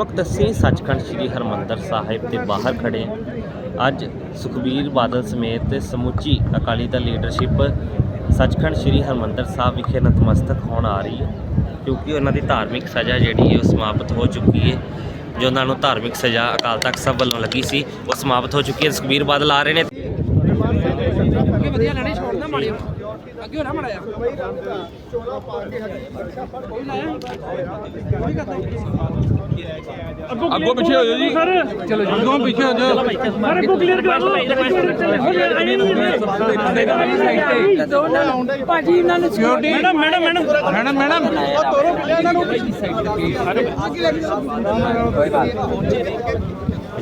ਵਕਤ ਅਸੀਂ ਸੱਚਖੰਡ ਸ੍ਰੀ ਹਰਮੰਦਰ ਸਾਹਿਬ ਦੇ ਬਾਹਰ ਖੜੇ ਹਾਂ। ਅੱਜ ਸੁਖਬੀਰ ਬਾਦਲ ਸਮੇਤ ਸਮੁੱਚੀ ਅਕਾਲੀ ਦਲ ਲੀਡਰਸ਼ਿਪ ਸੱਚਖੰਡ ਸ੍ਰੀ ਹਰਮੰਦਰ ਸਾਹਿਬ ਵਿਖੇ ਨਤਮਸਤਕ ਹੋਣ ਆ ਰਹੀ ਹੈ, ਕਿਉਂਕਿ ਉਹਨਾਂ ਦੀ ਧਾਰਮਿਕ ਸਜ਼ਾ ਜਿਹੜੀ ਹੈ ਉਹ ਸਮਾਪਤ ਹੋ ਚੁੱਕੀ ਹੈ, ਜੋ ਉਹਨਾਂ ਨੂੰ ਧਾਰਮਿਕ ਸਜ਼ਾ ਅਕਾਲ ਤਖਤ ਸਾਹਿਬ ਵੱਲੋਂ ਲੱਗੀ ਸੀ, ਉਹ ਸਮਾਪਤ ਹੋ ਚੁੱਕੀ ਹੈ। ਸੁਖਬੀਰ ਬਾਦਲ ਆ ਰਹੇ ਨੇ। ਵਧੀਆ ਲੈਣੇ ਛੋੜਨਾ ਮਾੜਿਓ ਅੱਗੇ ਹੋਣਾ ਮਾੜਿਆ ਕੋਈ ਲਾਇਆ ਕੋਈ ਕਰਦਾ ਅੱਗੋਂ ਪਿੱਛੇ ਹੋ ਜਾਓ ਜੀ ਚਲੋ ਜੀ ਅੱਗੋਂ ਪਿੱਛੇ ਹੋ ਜਾਓ ਸਾਰੇ ਕੋ ਕਲੀਅਰ ਕਰ ਲਓ ਭਾਜੀ ਇਹਨਾਂ ਨੂੰ security madam madam madam madam madam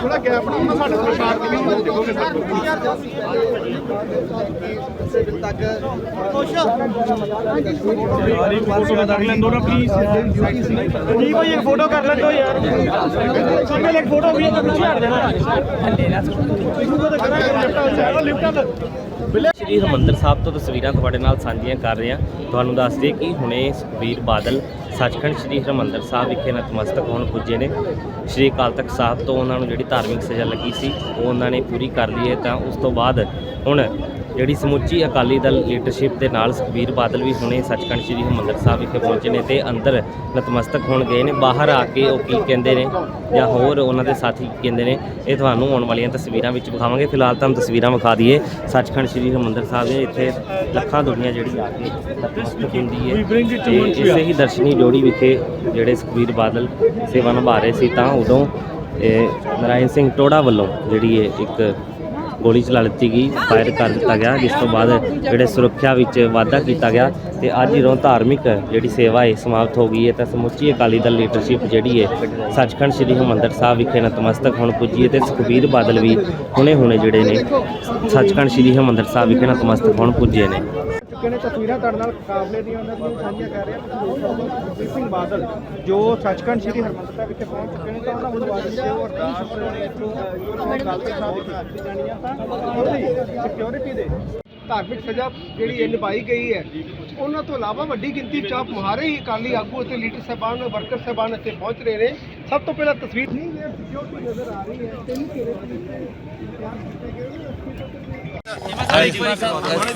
ਥੋੜਾ ਗੈਪ ਨਾ ਸਾਡੇ ਕੋਲ ਸ਼ਾਰਟ ਨਹੀਂ ਹੁੰਦਾ ਦੇਖੋਗੇ ਫੋਟੋ ਕਰ ਲੈਂਦੋ ਨਾ ਪਲੀਜ਼ ਜੀ ਕੋਈ ਇੱਕ ਫੋਟੋ ਕਰ ਲੈਂਦੋ ਯਾਰ ਸਾਹਮਣੇ ਇੱਕ ਫੋਟੋ ਵੀ ਤਾਂ ਪਿੱਛੇ ਹਟ ਜਾਣਾ ਸ਼੍ਰੀ ਹਰਮੰਦਰ ਸਾਹਿਬ ਤੋਂ ਤਸਵੀਰਾਂ ਤੁਹਾਡੇ ਨਾਲ ਸਾਂਝੀਆਂ ਕਰ ਰਹੇ ਹਾਂ। ਤੁਹਾਨੂੰ ਦੱਸ ਦਈਏ ਕਿ ਹੁਣੇ ਸੁਖਬੀਰ ਬਾਦਲ ਸੱਚਖੰਡ ਸ਼੍ਰੀ ਹਰਮੰਦਰ ਸਾਹਿਬ ਵਿਖੇ ਨਤਮਸਤਕ ਹੋਣ ਪੁੱਜੇ ਨੇ। ਸ਼੍ਰੀ ਅਕਾਲ ਤਖਤ ਸਾਹਿਬ ਤੋਂ ਉਹਨਾਂ ਨੂੰ ਜਿਹੜੀ ਧਾਰਮਿਕ ਸਜ਼ਾ ਲੱਗੀ ਸੀ, ਉਹ ਉਹਨਾਂ ਨੇ ਪੂਰੀ ਕਰ ਲਈ ਹੈ। ਤਾਂ ਉਸ ਤੋਂ ਬਾਅਦ ਹੁਣ ਜਿਹੜੀ ਸਮੁੱਚੀ ਅਕਾਲੀ ਦਲ ਲੀਡਰਸ਼ਿਪ ਦੇ ਨਾਲ ਸੁਖਬੀਰ ਬਾਦਲ ਵੀ ਹੁਣੇ ਸੱਚਖੰਡ ਸ਼੍ਰੀ ਹਰਮੰਦਰ ਸਾਹਿਬ ਵਿਖੇ ਪਹੁੰਚੇ ਨੇ ਤੇ ਅੰਦਰ ਨਤਮਸਤਕ ਹੋਣ ਗਏ ਨੇ। ਬਾਹਰ ਆ ਕੇ ਉਹ ਕੀ ਕਹਿੰਦੇ ਨੇ ਜਾਂ ਹੋਰ ਉਹਨਾਂ ਦੇ ਸਾਥੀ ਕੀ ਕਹਿੰਦੇ ਨੇ, ਇਹ ਤੁਹਾਨੂੰ ਆਉਣ ਵਾਲੀਆਂ ਤਸਵੀਰਾਂ ਵਿੱਚ ਵਿਖਾਵਾਂਗੇ। ਫਿਲਹਾਲ ਤੁਹਾਨੂੰ ਤਸਵੀਰਾਂ ਵਿਖਾ ਦਈਏ। ਸੱਚਖੰਡ ਸ਼੍ਰੀ ਹਰਮੰਦਰ ਸਾਹਿਬ ਦੇ ਇੱਥੇ ਲੱਖਾਂ ਦੁਨੀਆ ਜਿਹੜੀ ਆ ਕੇ ਨਤਮਸਤਕ ਹੁੰਦੀ ਹੈ। ਤੇ ਇਸੇ ਹੀ ਦਰਸ਼ਨੀ ਜੋੜੀ ਵਿਖੇ ਜਿਹੜੇ ਸੁਖਬੀਰ ਬਾਦਲ ਸੇਵਾ ਨਿਭਾ ਰਹੇ ਸੀ ਤਾਂ ਉਦੋਂ, ਇਹ ਨਰਾਇਣ ਸਿੰਘ ਟੋੜਾ ਵੱਲੋਂ ਜਿਹੜੀ ਇਹ ਇੱਕ ਗੋਲੀ ਚਲਾ ਦਿੱਤੀ ਗਈ, ਫਾਇਰ ਕਰ ਦਿੱਤਾ ਗਿਆ। ਜਿਸ ਤੋਂ ਬਾਅਦ ਜਿਹੜੇ ਸੁਰੱਖਿਆ ਵਿੱਚ ਵਾਧਾ ਕੀਤਾ ਗਿਆ ਤੇ ਅੱਜ ਜਦੋਂ ਧਾਰਮਿਕ ਜਿਹੜੀ ਸੇਵਾ ਹੈ ਸਮਾਪਤ ਹੋ ਗਈ ਹੈ, ਤਾਂ ਸਮੁੱਚੀ ਅਕਾਲੀ ਦਲ ਲੀਡਰਸ਼ਿਪ ਜਿਹੜੀ ਹੈ, ਸੱਚਖੰਡ ਸ੍ਰੀ ਹਰਿਮੰਦਰ ਸਾਹਿਬ ਵਿਖੇ ਨਤਮਸਤਕ ਹੋਣ ਪੁੱਜੀ ਹੈ ਤੇ ਸੁਖਬੀਰ ਬਾਦਲ ਵੀ ਹੁਣੇ ਹੁਣੇ ਜਿਹੜੇ ਨੇ, ਸੱਚਖੰਡ ਸ੍ਰੀ ਹਰਿਮੰਦਰ ਸਾਹਿਬ ਵਿਖੇ ਨਤਮਸਤਕ ਹੋਣ ਪੁੱਜੇ ਨੇ। ਚੁੱਕੇ ਨੇ ਤਸਵੀਰਾਂ ਤੁਹਾਡੇ ਨਾਲ ਕਾਬਲੇ ਦੀਆਂ ਉਹਨਾਂ ਦੀਆਂ ਸਾਂਝੀਆਂ ਕਰ ਰਿਹਾ। ਹਾਂ ਸੁਖਬੀਰ ਸਿੰਘ ਬਾਦਲ, ਜੋ ਸੱਚਖੰਡ ਸ੍ਰੀ ਹਰਮੰਦਰ ਸਾਹਿਬ ਵਿਖੇ ਪਹੁੰਚ ਚੁੱਕੇ ਨੇ, ਤਾਂ ਉਹਨਾਂ ਵੱਲੋਂ ਅੱਜ ਜੋ ਅਰਦਾਸ ਇੱਥੋਂ ਜੋ ਗਲਤੀ ਸਾਹਿਬ ਕੀਤੀ ਜਾਣੀ ਆ ਤਾਂ ਸਿਕਿਉਰਿਟੀ ਦੇ ਧਾਰਮਿਕ ਸਜ਼ਾ ਜਿਹੜੀ ਇਹ ਨਿਭਾਈ ਗਈ ਹੈ ਉਹਨਾਂ ਤੋਂ ਇਲਾਵਾ ਵੱਡੀ ਗਿਣਤੀ ਚ ਆਪ ਮੁਹਾਰੇ ਹੀ ਅਕਾਲੀ ਆਗੂ ਅਤੇ ਲੀਡਰ ਸਾਹਿਬਾਨ ਵਰਕਰ ਸਾਹਿਬਾਨ ਇੱਥੇ ਪਹੁੰਚ ਰਹੇ ਨੇ। ਸਭ ਤੋਂ ਪਹਿਲਾਂ ਤਸਵੀਰ ਨਹੀਂ ਇਹ ਸਿਕਿਉਰਿਟੀ ਨਜ਼ਰ ਆ ਰਹੀ ਹੈ। ਤਿੰਨ ਘੇਰੇ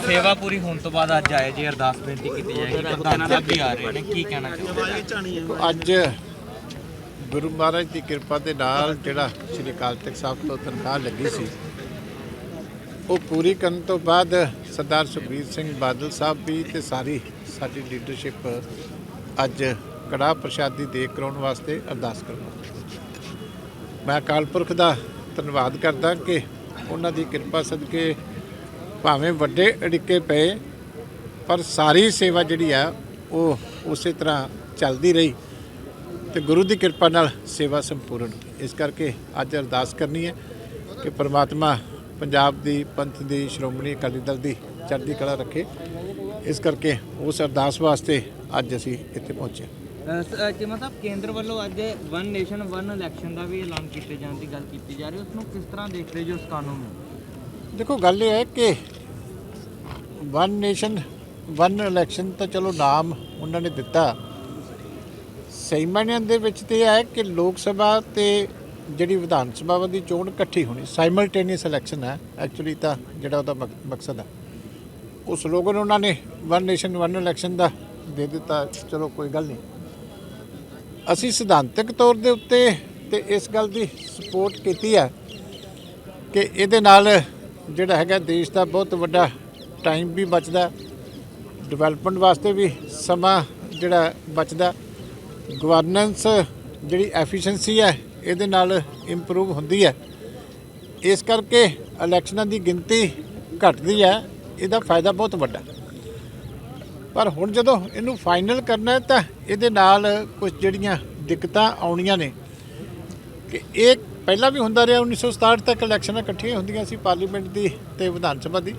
ਸੇਵਾ ਪੂਰੀ ਹੋਣ ਤੋਂ ਬਾਅਦ ਅੱਜ ਆਏ ਜੀ ਅਰਦਾਸ ਬੇਨਤੀ ਕੀਤੀ ਜਾਏਗੀ ਪ੍ਰਧਾਨ ਸਾਹਿਬ ਵੀ ਆ ਰਹੇ ਨੇ। ਕੀ ਕਹਿਣਾ ਚਾਹੁੰਦੇ ਅੱਜ ਗੁਰੂ ਮਹਾਰਾਜ ਦੀ ਕਿਰਪਾ ਦੇ ਨਾਲ ਜਿਹੜਾ ਸ੍ਰੀ ਅਕਾਲ ਤਖਤ ਸਾਹਿਬ ਤੋਂ ਤਨਖਾਹ ਲੱਗੀ ਸੀ ਉਹ ਪੂਰੀ ਕਰਨ ਤੋਂ ਬਾਅਦ ਸਰਦਾਰ ਸੁਖਬੀਰ ਸਿੰਘ ਬਾਦਲ ਸਾਹਿਬ ਵੀ ਤੇ ਸਾਰੀ ਸਾਡੀ ਲੀਡਰਸ਼ਿਪ ਅੱਜ ਕੜਾ ਪ੍ਰਸ਼ਾਦੀ ਦੇ ਕਰਾਉਣ ਵਾਸਤੇ ਅਰਦਾਸ ਕਰਵਾ ਮੈਂ ਅਕਾਲ ਪੁਰਖ ਦਾ ਧੰਨਵਾਦ ਕਰਦਾ ਕਿ ਉਹਨਾਂ ਦੀ ਕਿਰਪਾ ਸਦਕੇ ਭਾਵੇਂ ਵੱਡੇ ਅੜਿੱਕੇ ਪਏ, ਪਰ ਸਾਰੀ ਸੇਵਾ ਜਿਹੜੀ ਆ, ਉਹ ਉਸੇ ਤਰ੍ਹਾਂ ਚੱਲਦੀ ਰਹੀ ਤੇ ਗੁਰੂ ਦੀ ਕਿਰਪਾ ਨਾਲ ਸੇਵਾ ਸੰਪੂਰਨ ਇਸ ਕਰਕੇ ਅੱਜ ਅਰਦਾਸ ਕਰਨੀ ਹੈ ਕਿ ਪਰਮਾਤਮਾ ਪੰਜਾਬ ਦੀ ਪੰਥ ਦੀ ਸ਼੍ਰੋਮਣੀ ਅਕਾਲੀ ਦਲ ਦੀ ਚੜ੍ਹਦੀ ਕਲਾ ਰੱਖੇ। ਇਸ ਕਰਕੇ ਉਸ ਅਰਦਾਸ ਵਾਸਤੇ ਅੱਜ ਅਸੀਂ ਇੱਥੇ ਪਹੁੰਚੇ। ਚਿਮਾ ਸਾਹਿਬ ਕੇਂਦਰ ਵੱਲੋਂ ਅੱਜ ਵਨ ਨੇਸ਼ਨ ਵਨ ਇਲੈਕਸ਼ਨ ਦਾ ਵੀ ਐਲਾਨ ਕੀਤੇ ਜਾਣ ਦੀ ਗੱਲ ਕੀਤੀ ਜਾ ਰਹੀ ਹੈ। ਉਸ ਨੂੰ ਕਿਸ ਤਰ੍ਹਾਂ ਦੇਖ ਰਹੇ ਜੀ ਉਸ ਕਾਨੂੰਨ ਨੂੰ? ਦੇਖੋ ਗੱਲ ਇਹ ਹੈ ਕਿ ਵਨ ਨੇਸ਼ਨ ਵਨ ਇਲੈਕਸ਼ਨ ਤਾਂ ਚਲੋ ਨਾਮ ਉਹਨਾਂ ਨੇ ਦਿੱਤਾ। ਸਹੀ ਮਾਇਨਿਆਂ ਦੇ ਵਿੱਚ ਤੇ ਹੈ ਕਿ ਲੋਕ ਸਭਾ ਤੇ ਜਿਹੜੀ ਵਿਧਾਨ ਸਭਾ ਦੀ ਚੋਣ ਇਕੱਠੀ ਹੋਣੀ ਸਾਈਮਲਟੇਨੀਅਸ ਇਲੈਕਸ਼ਨ ਹੈ ਐਕਚੁਅਲੀ ਤਾਂ ਜਿਹੜਾ ਉਹਦਾ ਮਕ- ਮਕਸਦ ਹੈ। ਉਹ ਸਲੋਗਨ ਉਹਨਾਂ ਨੇ ਵਨ ਨੇਸ਼ਨ ਵਨ ਇਲੈਕਸ਼ਨ ਦਾ ਦੇ ਦਿੱਤਾ, ਚਲੋ ਕੋਈ ਗੱਲ ਨਹੀਂ। ਅਸੀਂ ਸਿਧਾਂਤਕ ਤੌਰ ਦੇ ਉੱਤੇ ਤੇ ਇਸ ਗੱਲ ਦੀ ਸਪੋਰਟ ਕੀਤੀ ਹੈ ਕਿ ਇਹਦੇ ਨਾਲ ਜਿਹੜਾ ਹੈਗਾ ਦੇਸ਼ ਦਾ ਬਹੁਤ ਵੱਡਾ ਟਾਈਮ ਵੀ ਬਚਦਾ ਡਿਵੈਲਪਮੈਂਟ ਵਾਸਤੇ ਵੀ ਸਮਾਂ ਜਿਹੜਾ ਬਚਦਾ ਗਵਰਨੈਂਸ ਜਿਹੜੀ ਐਫੀਸ਼ੀਐਂਸੀ ਹੈ ਇਹਦੇ ਨਾਲ ਇੰਪਰੂਵ ਹੁੰਦੀ ਹੈ। ਇਸ ਕਰਕੇ ਇਲੈਕਸ਼ਨਾਂ ਦੀ ਗਿਣਤੀ ਘਟਦੀ ਹੈ, ਇਹਦਾ ਫਾਇਦਾ ਬਹੁਤ ਵੱਡਾ। ਪਰ ਹੁਣ ਜਦੋਂ ਇਹਨੂੰ ਫਾਈਨਲ ਕਰਨਾ ਹੈ, ਤਾਂ ਇਹਦੇ ਨਾਲ ਕੁਝ ਜਿਹੜੀਆਂ ਦਿੱਕਤਾਂ ਆਉਣੀਆਂ ਨੇ ਕਿ ਇਹ ਪਹਿਲਾਂ ਵੀ ਹੁੰਦਾ ਰਿਹਾ 1967 ਤੱਕ ਇਲੈਕਸ਼ਨਾਂ ਇਕੱਠੀਆਂ ਹੁੰਦੀਆਂ ਸੀ ਪਾਰਲੀਮੈਂਟ ਦੀ ਤੇ ਵਿਧਾਨ ਸਭਾ ਦੀ।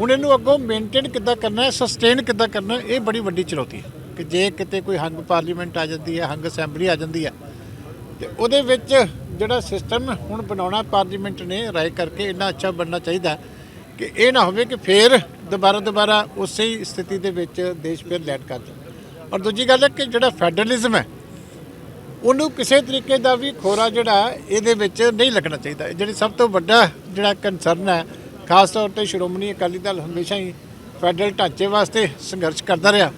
ਹੁਣ ਇਹਨੂੰ ਅੱਗੋਂ ਮੇਨਟੇਨ ਕਿੱਦਾਂ ਕਰਨਾ ਹੈ ਸਸਟੇਨ ਕਿੱਦਾਂ ਕਰਨਾ ਇਹ ਬੜੀ ਵੱਡੀ ਚੁਣੌਤੀ ਹੈ ਕਿ ਜੇ ਕਿਤੇ ਕੋਈ ਹੰਗ ਪਾਰਲੀਮੈਂਟ ਆ ਜਾਂਦੀ ਹੈ, ਹੰਗ ਅਸੈਂਬਲੀ ਆ ਜਾਂਦੀ ਹੈ ਤੇ ਉਹਦੇ ਵਿੱਚ ਜਿਹੜਾ ਸਿਸਟਮ ਹੁਣ ਬਣਾਉਣਾ ਪਾਰਲੀਮੈਂਟ ਨੇ ਰਾਏ ਕਰਕੇ ਇੰਨਾ ਅੱਛਾ ਬਣਨਾ ਚਾਹੀਦਾ ਕਿ ਇਹ ਨਾ ਹੋਵੇ ਕਿ ਫੇਰ ਦੁਬਾਰਾ ਦੁਬਾਰਾ ਉਸੇ ਹੀ ਸਥਿਤੀ ਦੇ ਵਿੱਚ ਦੇਸ਼ ਫਿਰ ਲੈਟ ਕਰ ਜਾਵੇ ਔਰ ਦੂਜੀ ਗੱਲ ਹੈ ਕਿ ਜਿਹੜਾ ਫੈਡਰਲਿਜ਼ਮ ਹੈ, ਉਹਨੂੰ ਕਿਸੇ ਤਰੀਕੇ ਦਾ ਵੀ ਖੋਰਾ ਜਿਹੜਾ ਇਹਦੇ ਵਿੱਚ ਨਹੀਂ ਲੱਗਣਾ ਚਾਹੀਦਾ। ਇਹ ਜਿਹੜੀ ਸਭ ਤੋਂ ਵੱਡਾ ਜਿਹੜਾ ਕੰਸਰਨ ਹੈ, ਖਾਸ ਤੌਰ ਤੇ ਸ਼੍ਰੋਮਣੀ ਅਕਾਲੀ ਦਲ ਹਮੇਸ਼ਾ ਹੀ ਫੈਡਰਲ ਢਾਂਚੇ ਵਾਸਤੇ ਸੰਘਰਸ਼ ਕਰਦਾ ਰਿਹਾ।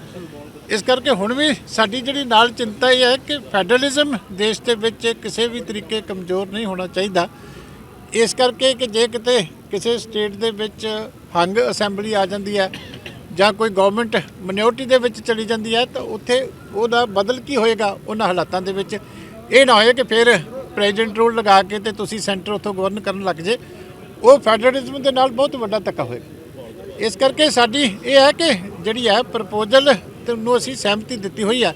ਇਸ ਕਰਕੇ ਹੁਣ ਵੀ ਸਾਡੀ ਜਿਹੜੀ ਨਾਲ ਚਿੰਤਾ ਇਹ ਹੈ ਕਿ ਫੈਡਰਲਿਜ਼ਮ ਦੇਸ਼ ਦੇ ਵਿੱਚ ਕਿਸੇ ਵੀ ਤਰੀਕੇ ਕਮਜ਼ੋਰ ਨਹੀਂ ਹੋਣਾ ਚਾਹੀਦਾ। ਇਸ ਕਰਕੇ ਕਿ ਜੇ ਕਿਤੇ ਕਿਸੇ ਸਟੇਟ ਦੇ ਵਿੱਚ ਹੰਗ ਅਸੈਂਬਲੀ ਆ ਜਾਂਦੀ ਹੈ ਜਾਂ ਕੋਈ ਗਵਰਨਮੈਂਟ ਮਿਨੋਰਟੀ ਦੇ ਵਿੱਚ ਚਲੀ ਜਾਂਦੀ ਹੈ ਤਾਂ ਉੱਥੇ ਉਹਦਾ ਬਦਲ ਕੀ ਹੋਏਗਾ ਉਹਨਾਂ ਹਾਲਾਤਾਂ ਦੇ ਵਿੱਚ? ਇਹ ਨਾ ਹੋਏ ਕਿ ਫਿਰ ਪ੍ਰੈਜ਼ੀਡੈਂਟ ਰੂਲ ਲਗਾ ਕੇ ਤੇ ਤੁਸੀਂ ਸੈਂਟਰ ਉੱਥੋਂ ਗਵਰਨ ਕਰਨ ਲੱਗ ਜੇ। ਉਹ ਫੈਡਰਲਿਜ਼ਮ ਦੇ ਨਾਲ ਬਹੁਤ ਵੱਡਾ ਧੱਕਾ ਹੋਏਗਾ। ਇਸ ਕਰਕੇ ਸਾਡੀ ਇਹ ਹੈ ਕਿ ਜਿਹੜੀ ਹੈ ਪ੍ਰਪੋਜ਼ਲ ਨੂੰ ਅਸੀਂ ਸਹਿਮਤੀ ਦਿੱਤੀ ਹੋਈ ਹੈ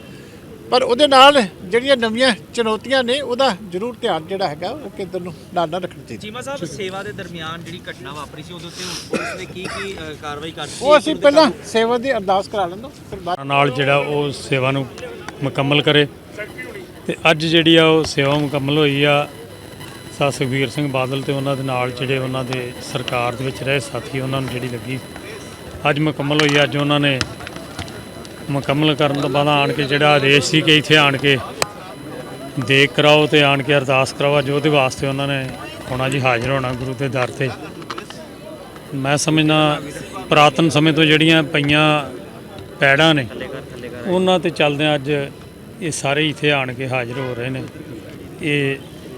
ਪਰ ਉਹਦੇ ਨਾਲ ਜਿਹੜੀਆਂ ਨਵੀਆਂ ਚੁਣੌਤੀਆਂ ਨੇ ਉਹਦਾ ਜ਼ਰੂਰ ਧਿਆਨ ਜਿਹੜਾ ਹੈਗਾ ਉਹ ਕੇਂਦਰ ਨੂੰ ਨਾਲ ਨਾਲ ਰੱਖਣਾ ਚਾਹੀਦਾ। ਚੀਮਾ ਸਾਹਿਬ ਸੇਵਾ ਦੇ ਦਰਮਿਆਨ ਜਿਹੜੀ ਘਟਨਾ ਵਾਪਰੀ ਸੀ ਉਹਦੇ ਉੱਤੇ ਹੁਣ ਪੁਲਿਸ ਨੇ ਕੀ ਕੀ ਅ, ਕਾਰਵਾਈ ਕਰ ਦਿੱਤੀ ਉਹ ਅਸੀਂ ਪਹਿਲਾਂ ਸੇਵਾ ਦੀ ਅਰਦਾਸ ਕਰਾ ਲੈਂਦਾ ਫਿਰ ਬਾਅਦ ਨਾਲ ਜਿਹੜਾ ਉਹ ਸੇਵਾ ਨੂੰ ਮੁਕੰਮਲ ਕਰੇ। ਤੇ ਅੱਜ ਜਿਹੜੀ ਆ ਉਹ ਸੇਵਾ ਮੁਕੰਮਲ ਹੋਈ ਆ ਸਾ ਸੁਖਬੀਰ ਸਿੰਘ ਬਾਦਲ ਤੇ ਉਹਨਾਂ ਦੇ ਨਾਲ ਜਿਹੜੇ ਉਹਨਾਂ ਦੇ ਸਰਕਾਰ ਦੇ ਵਿੱਚ ਰਹੇ ਸਾਥੀ ਉਹਨਾਂ ਨੂੰ ਜਿਹੜੀ ਲੱਗੀ। ਅੱਜ ਮੁਕੰਮਲ ਹੋਈ ਆ, ਅੱਜ ਉਹਨਾਂ ਨੇ ਮੁਕੰਮਲ ਕਰਨ ਤੋਂ ਬਾਅਦ ਆਣ ਕੇ ਜਿਹੜਾ ਆਦੇਸ਼ ਸੀ ਕਿ ਇੱਥੇ ਆਣ ਕੇ ਦੇਖ ਕਰਾਓ ਤੇ ਆਣ ਕੇ ਅਰਦਾਸ ਕਰਾਓ ਜੋ ਉਹਦੇ ਵਾਸਤੇ ਉਹਨਾਂ ਨੇ ਹੋਣਾ ਜੀ ਹਾਜ਼ਰ ਹੋਣਾ ਗੁਰੂ ਦੇ ਦਰ ਤੇ। ਮੈਂ ਸਮਝਦਾ ਪ੍ਰਾਤਨ ਸਮੇਂ ਤੋਂ ਜਿਹੜੀਆਂ ਪਈਆਂ ਪੈੜਾਂ ਨੇ, ਉਹਨਾਂ ਤੇ ਚੱਲਦੇ ਅੱਜ ਇਹ ਸਾਰੇ ਇੱਥੇ ਆਣ ਕੇ ਹਾਜ਼ਰ ਹੋ ਰਹੇ ਨੇ। ਇਹ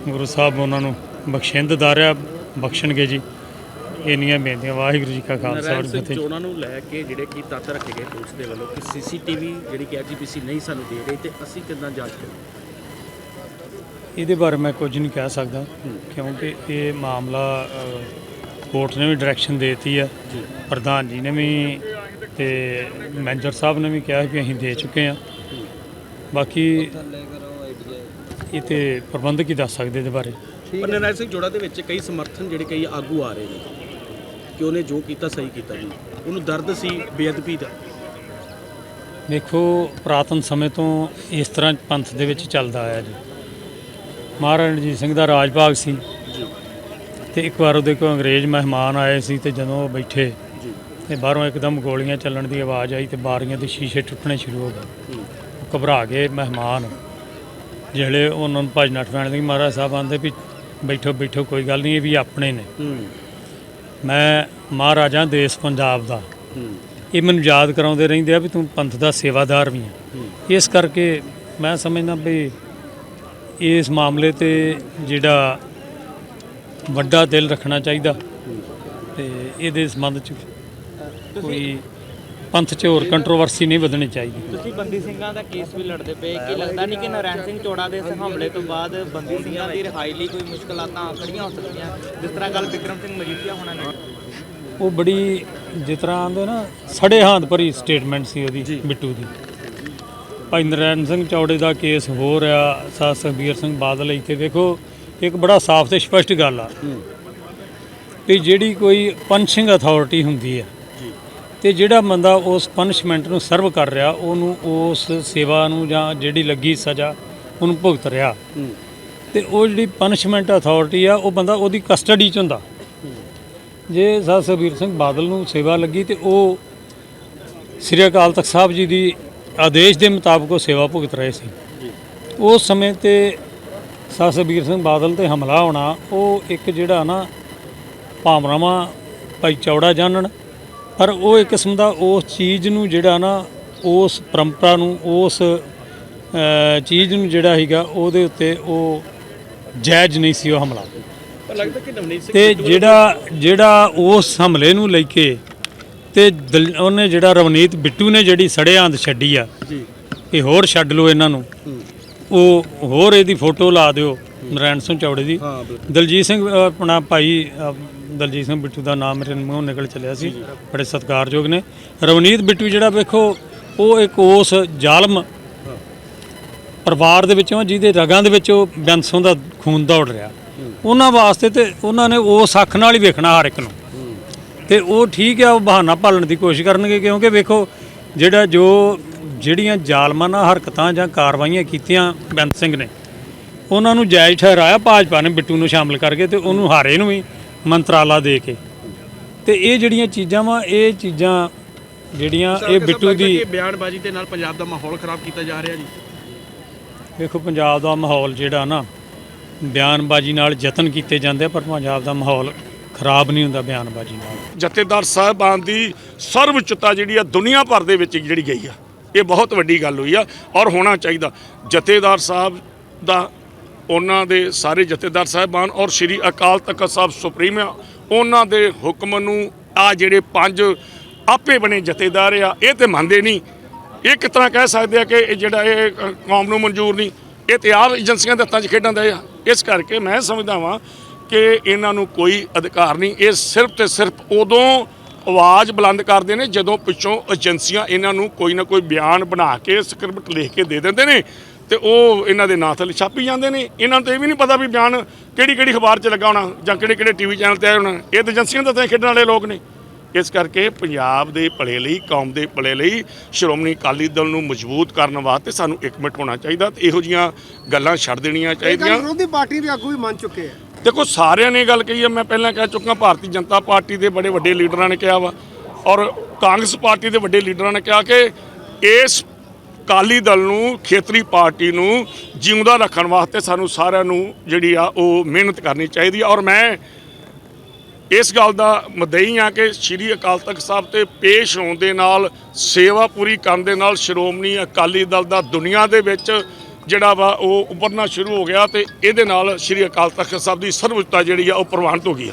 ਗੁਰੂ ਸਾਹਿਬ ਉਹਨਾਂ ਨੂੰ ਬਖਸ਼ਿੰਦ ਦਾਰਿਆ ਬਖਸ਼ਣਗੇ ਜੀ। ਇੰਨੀਆਂ ਬੇਨਤੀਆਂ ਵਾਹਿਗੁਰੂ ਜੀ ਕਾ ਖਾਲਸਾ ਵਾਹਿਗੁਰੂ ਜੀ ਕੀ ਫਤਿਹ। ਚੋਣਾਂ ਨੂੰ ਲੈ ਕੇ ਜਿਹੜੇ ਕੀ ਤੱਤ ਰੱਖੇ ਗਏ ਪੁਲਿਸ ਦੇ ਵੱਲੋਂ ਕਿ ਸੀਸੀਟੀਵੀ ਜਿਹੜੀ ਕਿ ਐਜੀਪੀਸੀ ਨਹੀਂ ਸਾਨੂੰ ਦੇ ਰਹੀ ਤੇ ਅਸੀਂ ਕਿੱਦਾਂ ਜਾਂਚ ਕਰੀਏ? ਇਹਦੇ ਬਾਰੇ ਮੈਂ ਕੁਝ ਨਹੀਂ ਕਹਿ ਸਕਦਾ ਕਿਉਂਕਿ ਇਹ ਮਾਮਲਾ ਕੋਰਟ ਨੇ ਵੀ ਡਾਇਰੈਕਸ਼ਨ ਦੇਤੀ ਹੈ ਪ੍ਰਧਾਨ ਜੀ ਨੇ ਵੀ ਤੇ ਮੈਨੇਜਰ ਸਾਹਿਬ ਨੇ ਵੀ ਕਿਹਾ ਵੀ ਅਸੀਂ ਦੇ ਚੁੱਕੇ ਹਾਂ। ਬਾਕੀ ਇਹ ਤੇ ਪ੍ਰਬੰਧਕ ਹੀ ਦੱਸ ਸਕਦੇ ਇਹਦੇ ਬਾਰੇ। ਪਰ ਨਰਾਇਣ ਸਿੰਘ ਜੋੜਾ ਦੇ ਵਿੱਚ ਕਈ ਸਮਰਥਨ ਜਿਹੜੇ ਕਈ ਆਗੂ ਆ ਰਹੇ ਨੇ। ਕਿ ਉਹਨੇ ਜੋ ਕੀਤਾ ਸਹੀ ਕੀਤਾ ਜੀ। ਉਹਨੂੰ ਦਰਦ ਸੀ ਬੇਅਦਬੀ ਦਾ। ਦੇਖੋ ਪ੍ਰਾਤਨ ਸਮੇਂ ਤੋਂ ਇਸ ਤਰ੍ਹਾਂ ਪੰਥ ਦੇ ਵਿੱਚ ਚੱਲਦਾ ਆਇਆ ਜੀ। ਮਹਾਰਾਜਾ ਰਣਜੀਤ ਸਿੰਘ ਦਾ ਰਾਜ ਭਾਗ ਸੀ ਤੇ ਇੱਕ ਵਾਰ ਉਹਦੇ ਕੋਲ ਅੰਗਰੇਜ਼ ਮਹਿਮਾਨ ਆਏ ਸੀ ਤੇ ਜਦੋਂ ਉਹ ਬੈਠੇ ਤੇ ਬਾਹਰੋਂ ਇੱਕਦਮ ਗੋਲੀਆਂ ਚੱਲਣ ਦੀ ਆਵਾਜ਼ ਆਈ ਤੇ ਬਾਰੀਆਂ ਦੇ ਸ਼ੀਸ਼ੇ ਟੁੱਟਣੇ ਸ਼ੁਰੂ ਹੋ ਗਏ। ਘਬਰਾ ਗਏ ਮਹਿਮਾਨ। ਜਿਹੜੇ ਉਹਨਾਂ ਨੂੰ ਭੱਜ ਨੱਠ ਪੈਣ ਦੀ ਮਹਾਰਾਜ ਸਾਹਿਬ ਆਂਦੇ ਵੀ ਬੈਠੋ ਬੈਠੋ ਕੋਈ ਗੱਲ ਨਹੀਂ ਇਹ ਵੀ ਆਪਣੇ ਨੇ। ਮੈਂ ਮਹਾਰਾਜਾ ਦੇਸ਼ ਪੰਜਾਬ ਦਾ। ਇਹ ਮੈਨੂੰ ਯਾਦ ਕਰਾਉਂਦੇ ਰਹਿੰਦੇ ਆ ਵੀ ਤੂੰ ਪੰਥ ਦਾ ਸੇਵਾਦਾਰ ਵੀ ਹੈ ਇਸ ਕਰਕੇ ਮੈਂ ਸਮਝਦਾ ਵੀ ਇਸ ਮਾਮਲੇ ਤੇ ਜਿਹੜਾ ਵੱਡਾ ਦਿਲ ਰੱਖਣਾ ਚਾਹੀਦਾ ਤੇ ਇਹਦੇ ਸੰਬੰਧ ਚ ਕੋਈ ਪੰਥ 'ਚ ਹੋਰ ਕੰਟਰੋਵਰਸੀ ਨਹੀਂ ਵਧਣੀ ਚਾਹੀਦੀ। ਤੁਸੀਂ ਬੰਦੀ ਸਿੰਘਾਂ ਦਾ ਕੇਸ ਵੀ ਲੜਦੇ ਪਏ ਕਿ ਲੱਗਦਾ ਨਹੀਂ ਕਿ ਨਰੈਣ ਸਿੰਘ ਚੋੜਾ ਦੇ ਇਸ ਹਮਲੇ ਤੋਂ ਬਾਅਦ ਬੰਦੀ ਸਿੰਘਾਂ ਦੀ ਰਿਹਾਈ ਲਈ ਕੋਈ ਮੁਸ਼ਕਲਾਂ ਖੜੀਆਂ ਹੋ ਸਕਦੀਆਂ? ਜਿਸ ਤਰ੍ਹਾਂ ਗੱਲ ਵਿਕਰਮ ਸਿੰਘ ਮਜੀਠੀਆ ਹੋਣਾ ਨੇ। ਉਹ ਬੜੀ ਜਿਸ ਤਰ੍ਹਾਂ ਆਂਦੇ ਨਾ ਸੜੇ ਹਾਂਦ ਭਰੀ ਸਟੇਟਮੈਂਟ ਸੀ ਉਹਦੀ ਬਿੱਟੂ ਦੀ। ਭਾਈ ਨਰੈਣ ਸਿੰਘ ਚੌੜੇ ਦਾ ਕੇਸ ਹੋ ਰਿਹਾ ਸਾ ਸੁਖਬੀਰ ਸਿੰਘ ਬਾਦਲ ਇੱਥੇ ਦੇਖੋ ਇੱਕ ਬੜਾ ਸਾਫ਼ ਤੇ ਸਪਸ਼ਟ ਗੱਲ ਆ ਵੀ ਜਿਹੜੀ ਕੋਈ ਪਨਿਸ਼ਿੰਗ ਅਥਾਰਟੀ ਹੁੰਦੀ ਹੈ ਤੇ ਜਿਹੜਾ ਬੰਦਾ ਉਸ ਪਨਿਸ਼ਮੈਂਟ ਨੂੰ ਸਰਵ ਕਰ ਰਿਹਾ ਉਹਨੂੰ ਉਸ ਸੇਵਾ ਨੂੰ ਜਾਂ ਜਿਹੜੀ ਲੱਗੀ ਸਜ਼ਾ ਉਹਨੂੰ ਭੁਗਤ ਰਿਹਾ। ਤੇ ਉਹ ਜਿਹੜੀ ਪਨਿਸ਼ਮੈਂਟ ਅਥਾਰਟੀ ਆ ਉਹ ਬੰਦਾ ਉਹਦੀ ਕਸਟਡੀ 'ਚ ਹੁੰਦਾ। ਜੇ ਸਰ ਸੁਖਬੀਰ ਸਿੰਘ ਬਾਦਲ ਨੂੰ ਸੇਵਾ ਲੱਗੀ ਤੇ ਉਹ ਸ੍ਰੀ ਅਕਾਲ ਤਖਤ ਸਾਹਿਬ ਜੀ ਦੀ ਆਦੇਸ਼ ਦੇ ਮੁਤਾਬਕ ਉਹ ਸੇਵਾ ਭੁਗਤ ਰਹੇ ਸੀ। ਉਸ ਸਮੇਂ ਤੇ ਸਰ ਸੁਖਬੀਰ ਸਿੰਘ ਬਾਦਲ ਤੇ ਹਮਲਾ ਹੋਣਾ ਉਹ ਇੱਕ ਜਿਹੜਾ ਨਾ ਭਾਵਨਾਵਾਂ ਭਾਈ ਚੌੜਾ ਜਾਣਨ ਪਰ ਉਹ ਇੱਕ ਕਿਸਮ ਦਾ ਉਸ ਚੀਜ਼ ਨੂੰ ਜਿਹੜਾ ਨਾ ਉਸ ਪਰੰਪਰਾ ਨੂੰ ਉਸ ਚੀਜ਼ ਨੂੰ ਜਿਹੜਾ ਹੈਗਾ ਉਹਦੇ ਉੱਤੇ ਉਹ ਜਾਇਜ਼ ਨਹੀਂ ਸੀ ਉਹ ਹਮਲਾ ਲੱਗਦਾ ਕਿ ਨਵਨੀਤ ਸਿੰਘ ਤੇ ਜਿਹੜਾ ਜਿਹੜਾ ਉਸ ਹਮਲੇ ਨੂੰ ਲੈ ਕੇ ਤੇ ਉਹਨੇ ਜਿਹੜਾ ਰਵਨੀਤ ਬਿੱਟੂ ਨੇ ਜਿਹੜੀ ਸੜਿਆਂਦ ਛੱਡੀ ਆ ਜੀ। ਇਹ ਹੋਰ ਛੱਡ ਲਓ ਇਹਨਾਂ ਨੂੰ। ਉਹ ਹੋਰ ਇਹਦੀ ਫੋਟੋ ਲਾ ਦਿਓ ਨਰੈਣ ਸਿੰਘ ਚੌੜੇ ਦੀ। ਦਲਜੀਤ ਸਿੰਘ ਆਪਣਾ ਭਾਈ ਦਲਜੀਤ ਸਿੰਘ ਬਿੱਟੂ ਦਾ ਨਾਮ ਮੇਰੇ ਮੂੰਹੋਂ ਨਿਕਲ ਚੱਲਿਆ ਸੀ, ਬੜੇ ਸਤਿਕਾਰਯੋਗ ਨੇ। ਰਵਨੀਤ ਬਿੱਟੂ ਜਿਹੜਾ ਵੇਖੋ, ਉਹ ਇੱਕ ਉਸ ਜ਼ਾਲਮ ਪਰਿਵਾਰ ਦੇ ਵਿੱਚੋਂ, ਜਿਹਦੇ ਰਗਾਂ ਦੇ ਵਿੱਚ ਉਹ ਬੈਂਸੋਂ ਦਾ ਖੂਨ ਦੌੜ ਰਿਹਾ। ਉਹਨਾਂ ਵਾਸਤੇ ਤੇ ਉਹਨਾਂ ਨੇ ਉਸ ਅੱਖ ਨਾਲ ਹੀ ਵੇਖਣਾ ਹਰ ਇੱਕ ਨੂੰ। ਤੇ ਉਹ ਠੀਕ ਆ, ਉਹ ਬਹਾਨਾ ਭਾਲਣ ਦੀ ਕੋਸ਼ਿਸ਼ ਕਰਨਗੇ, ਕਿਉਂਕਿ ਵੇਖੋ, ਜਿਹੜਾ ਜੋ ਜਿਹੜੀਆਂ ਜ਼ਾਲਮਾਨਾ ਹਰਕਤਾਂ ਜਾਂ ਕਾਰਵਾਈਆਂ ਕੀਤੀਆਂ ਬੈਂਸ ਸਿੰਘ ਨੇ, ਉਹਨਾਂ ਨੂੰ ਜਾਇਜ਼ ਠਹਿਰਾਇਆ, ਭਾਜਪਾ ਨੇ ਬਿੱਟੂ ਨੂੰ ਸ਼ਾਮਲ ਕਰਕੇ ਤੇ ਉਹਨੂੰ ਹਾਰੇ ਨੂੰ ਵੀ। ਮੰਤਰਾਲਾ ਦੇ ਕੇ। ਤੇ ਇਹ ਜਿਹੜੀਆਂ ਚੀਜ਼ਾਂ ਵਾ ਇਹ ਚੀਜ਼ਾਂ ਜਿਹੜੀਆਂ ਇਹ ਬਿੱਟੂ ਦੀ ਬਿਆਨਬਾਜ਼ੀ ਦੇ ਨਾਲ ਪੰਜਾਬ ਦਾ ਮਾਹੌਲ ਖਰਾਬ ਕੀਤਾ ਜਾ ਰਿਹਾ ਜੀ? ਵੇਖੋ ਪੰਜਾਬ ਦਾ ਮਾਹੌਲ ਜਿਹੜਾ ਨਾ ਬਿਆਨਬਾਜ਼ੀ ਨਾਲ ਯਤਨ ਕੀਤੇ ਜਾਂਦੇ ਪਰ ਪੰਜਾਬ ਦਾ ਮਾਹੌਲ ਖਰਾਬ ਨਹੀਂ ਹੁੰਦਾ ਬਿਆਨਬਾਜ਼ੀ ਨਾਲ। ਜਥੇਦਾਰ ਸਾਹਿਬਾਨ ਦੀ ਸਰਵਉੱਚਤਾ ਜਿਹੜੀ ਆ ਦੁਨੀਆ ਭਰ ਦੇ ਵਿੱਚ ਜਿਹੜੀ ਗਈ ਆ ਇਹ ਬਹੁਤ ਵੱਡੀ ਗੱਲ ਹੋਈ ਆ ਔਰ ਹੋਣਾ ਚਾਹੀਦਾ। ਜਥੇਦਾਰ ਸਾਹਿਬ ਦਾ ਉਹਨਾਂ ਦੇ ਸਾਰੇ ਜਥੇਦਾਰ ਸਾਹਿਬਾਨ ਔਰ ਸ੍ਰੀ ਅਕਾਲ ਤਖਤ ਸਾਹਿਬ ਸੁਪਰੀਮ ਉਹਨਾਂ ਦੇ ਹੁਕਮ ਨੂੰ ਆ ਜਿਹੜੇ ਪੰਜ ਆਪੇ ਬਣੇ ਜਥੇਦਾਰ ਆ, ਇਹ ਤੇ ਮੰਨਦੇ ਨਹੀਂ। ਇਹ ਕਿਸ ਤਰ੍ਹਾਂ ਕਹਿ ਸਕਦੇ ਆ ਕਿ ਇਹ ਜਿਹੜਾ ਇਹ ਕੌਮ ਨੂੰ ਮਨਜ਼ੂਰ ਨਹੀਂ? ਇਹ ਤੇ ਆਪ ਏਜੰਸੀਆਂ ਦੇ ਹੱਥਾਂ 'ਚ ਖੇਡਾਂ ਦਾ ਆ। ਇਸ ਕਰਕੇ ਮੈਂ ਸਮਝਦਾ ਵਾਂ ਕਿ ਇਹਨਾਂ ਨੂੰ ਕੋਈ ਅਧਿਕਾਰ ਨਹੀਂ। ਇਹ ਸਿਰਫ ਤੇ ਸਿਰਫ ਉਦੋਂ ਆਵਾਜ਼ ਬੁਲੰਦ ਕਰਦੇ ਨੇ ਜਦੋਂ ਪਿੱਛੋਂ ਏਜੰਸੀਆਂ ਇਹਨਾਂ ਨੂੰ ਕੋਈ ਨਾ ਕੋਈ ਬਿਆਨ ਬਣਾ ਕੇ, ਸਕ੍ਰਿਪਟ ਲਿਖ ਕੇ ਦੇ ਦਿੰਦੇ ਨੇ। ਤੇ ਉਹ ਇਹਨਾਂ ਦੇ ਨਾਂ ਥੱਲੇ ਛਾਪੀ ਜਾਂਦੇ ਨੇ। ਇਹਨਾਂ ਨੂੰ ਤਾਂ ਇਹ ਵੀ ਨਹੀਂ ਪਤਾ ਵੀ ਬਿਆਨ ਕਿਹੜੀ ਕਿਹੜੀ ਅਖਬਾਰ 'ਚ ਲੱਗਾ ਹੋਣਾ ਜਾਂ ਕਿਹੜੇ ਕਿਹੜੇ ਟੀਵੀ ਚੈਨਲ ਤੇ ਹੋਣਾ। ਇਹ ਤਾਂ ਏਜੰਸੀਆਂ ਦੇ ਤਾਂ ਖੇਡਣ ਵਾਲੇ ਲੋਕ ਨੇ। ਇਸ ਕਰਕੇ ਪੰਜਾਬ ਦੇ ਭਲੇ ਲਈ ਕੌਮ ਦੇ ਭਲੇ ਲਈ ਸ਼੍ਰੋਮਣੀ ਅਕਾਲੀ ਦਲ ਨੂੰ ਮਜ਼ਬੂਤ ਕਰਨ ਵਾਸਤੇ ਸਾਨੂੰ ਇਕਮਿਟ ਹੋਣਾ ਚਾਹੀਦਾ ਤੇ ਇਹੋ ਜੀਆਂ ਗੱਲਾਂ ਛੱਡ ਦੇਣੀਆਂ ਚਾਹੀਦੀਆਂ। ਵਿਰੋਧੀ ਪਾਰਟੀ ਦੇ ਆਗੂ ਵੀ ਮੰਨ ਚੁੱਕੇ ਆ। ਦੇਖੋ ਸਾਰਿਆਂ ਨੇ ਇਹ ਗੱਲ ਕਹੀ ਹੈ ਮੈਂ ਪਹਿਲਾਂ ਕਹਿ ਚੁੱਕਾ ਭਾਰਤੀ ਜਨਤਾ ਪਾਰਟੀ ਦੇ ਬੜੇ ਵੱਡੇ ਲੀਡਰਾਂ ਨੇ ਕਿਹਾ ਵਾ। ਔਰ ਕਾਂਗਰਸ ਪਾਰਟੀ ਦੇ ਵੱਡੇ ਲੀਡਰਾਂ ਨੇ ਕਿਹਾ ਕਿ ਇਸ ਅਕਾਲੀ ਦਲ ਨੂੰ, ਖੇਤਰੀ ਪਾਰਟੀ ਨੂੰ ਜਿਉਂਦਾ ਰੱਖਣ ਵਾਸਤੇ ਸਾਨੂੰ ਸਾਰਿਆਂ ਨੂੰ ਜਿਹੜੀ ਆ ਉਹ ਮਿਹਨਤ ਕਰਨੀ ਚਾਹੀਦੀ ਆ। ਔਰ ਮੈਂ ਇਸ ਗੱਲ ਦਾ ਮਦਈ ਆ ਕਿ ਸ੍ਰੀ ਅਕਾਲ ਤਖਤ ਸਾਹਿਬ ਤੇ ਪੇਸ਼ ਹੋਣ ਦੇ ਨਾਲ, ਸੇਵਾ ਪੂਰੀ ਕਰਨ ਦੇ ਨਾਲ ਸ਼੍ਰੋਮਣੀ ਅਕਾਲੀ ਦਲ ਦਾ ਦੁਨੀਆ ਦੇ ਵਿੱਚ ਜਿਹੜਾ ਵਾ ਉਹ ਉੱਭਰਨਾ ਸ਼ੁਰੂ ਹੋ ਗਿਆ ਤੇ ਇਹਦੇ ਨਾਲ ਸ੍ਰੀ ਅਕਾਲ ਤਖਤ ਸਾਹਿਬ ਦੀ ਸਰਵਉੱਚਤਾ ਜਿਹੜੀ ਆ ਉਹ ਪ੍ਰਵਾਨਿਤ ਹੋ ਗਈ ਆ।